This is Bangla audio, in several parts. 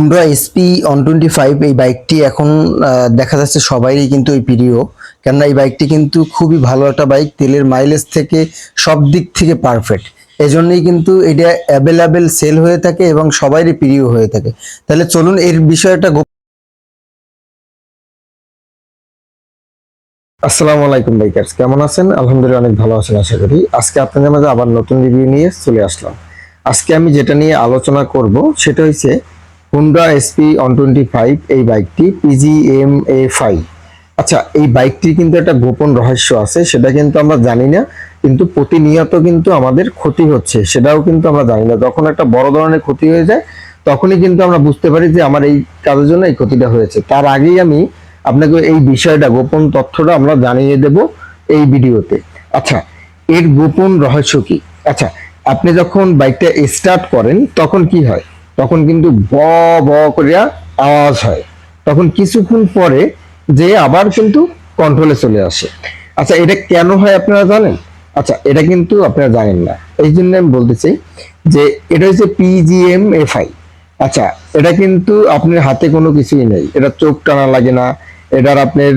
Honda SP one twenty five এই বাইকটি এখন দেখা যাচ্ছে সবারই কিন্তু এই প্রিয়। কেননা এই বাইকটি কিন্তু খুবই ভালো একটা বাইক তেলের মাইলেজ থেকে সব দিক থেকে পারফেক্ট এজন্যই কিন্তু এটা অ্যাভেলেবেল সেল হয়ে থাকে এবং সবারই প্রিয় হয়ে থাকে। তাহলে চলুন এর বিষয়টা আসসালামু আলাইকুম বাইকার্স কেমন আছেন? আলহামদুলিল্লাহ অনেক ভালো আছেন, আশা করি। আজকে আপনাদের মাঝে আবার নতুন রিভিউ নিয়ে চলে আসলাম। আজকে আমি যেটা নিয়ে আলোচনা করব, সেটা হচ্ছে Honda SP one twenty five এই বাইকটি পিজিএম এ ফাইভ আচ্ছা এই বাইকটির কিন্তু একটা গোপন রহস্য আছে, সেটা কিন্তু আমরা জানি না, কিন্তু প্রতিনিয়ত কিন্তু আমাদের ক্ষতি হচ্ছে, সেটাও কিন্তু আমরা জানি না। যখন একটা বড় ধরনের ক্ষতি হয়ে যায়, তখনই কিন্তু আমরা বুঝতে পারি যে আমার এই কাজের জন্য এই ক্ষতিটা হয়েছে। তার আগেই আমি আপনাকে এই বিষয়টা, গোপন তথ্যটা আমরা জানিয়ে দেব এই ভিডিওতে। আচ্ছা এর গোপন রহস্য কি? আচ্ছা আপনি যখন বাইকটা স্টার্ট করেন, তখন কি হয়? তখন কিন্তু ব ব করিয়া আওয়াজ হয়। তখন কিছুক্ষণ পরে যে আবার কিন্তু কন্ট্রোলে চলে আসে। আচ্ছা এটা কেন হয় আপনারা জানেন? আচ্ছা এটা কিন্তু আপনারা জানেন না। এই জন্য আমি বলতেছি যে এটা হচ্ছে পিজিএম এফআই আচ্ছা এটা কিন্তু আপনার হাতে কোনো কিছুই নেই। এটা চোখ টানা লাগে না। এটার আপনার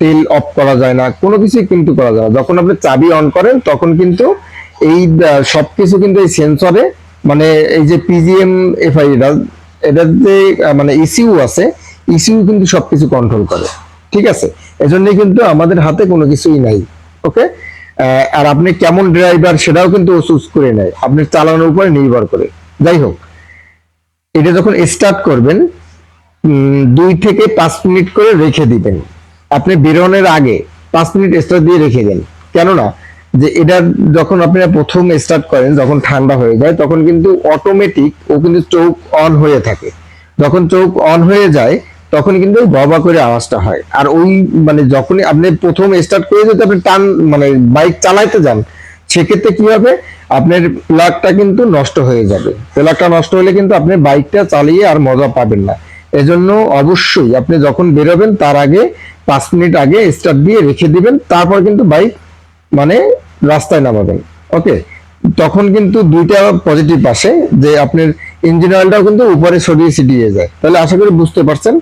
তেল অফ করা যায় না। কোনো কিছুই কিন্তু করা যায় না। যখন আপনি চাবি অন করেন তখন কিন্তু এই আহ, সবকিছু কিন্তু এই সেন্সরে মানে এই যে পিজিএম এফআই এটা এটার যে মানে ইসিউ আছে। ইসিউ কিন্তু সবকিছু কন্ট্রোল করে, ঠিক আছে? এজন্যই কিন্তু আমাদের হাতে কোনো কিছুই নাই ওকে আর আপনি কেমন ড্রাইভার সেটাও কিন্তু ও চুজ করে নেয়। আপনি চালানোর উপরে নির্ভর করে। যাই হোক, এটা যখন স্টার্ট করবেন দুই থেকে পাঁচ মিনিট করে রেখে দিবেন। আপনি বেরোনোর আগে পাঁচ মিনিট স্টার্ট দিয়ে রেখে দেন। কেননা যে এটা যখন আপনি প্রথম স্টার্ট করেন, যখন ঠান্ডা হয়ে যায়, তখন কিন্তু অটোমেটিক ও কিন্তু চোখ অন হয়ে থাকে। যখন চোখ অন হয়ে যায়, তখন কিন্তু বাবা করে আওয়াজটা হয়। আর ওই মানে যখনই আপনি প্রথম স্টার্ট করে যদি আপনি টান মানে বাইক চালাইতে যান, সেক্ষেত্রে কি হবে? আপনার প্লাগটা কিন্তু নষ্ট হয়ে যাবে। প্লাগটা নষ্ট হলে কিন্তু আপনি বাইকটা চালিয়ে আর মজা পাবেন না। এজন্য অবশ্যই আপনি যখন বেরোবেন, তার আগে পাঁচ মিনিট আগে স্টার্ট দিয়ে রেখে দিবেন। তারপর কিন্তু বাইক মানে রাস্তায় নামাবেন। ওকে তখন কিন্তু দুইটা পজিটিভ আসে যে আপনার ইঞ্জিন অয়েলটাও কিন্তু উপরে সরিয়ে ছিটিয়ে যায়। তাহলে আশা করি বুঝতে পারছেন।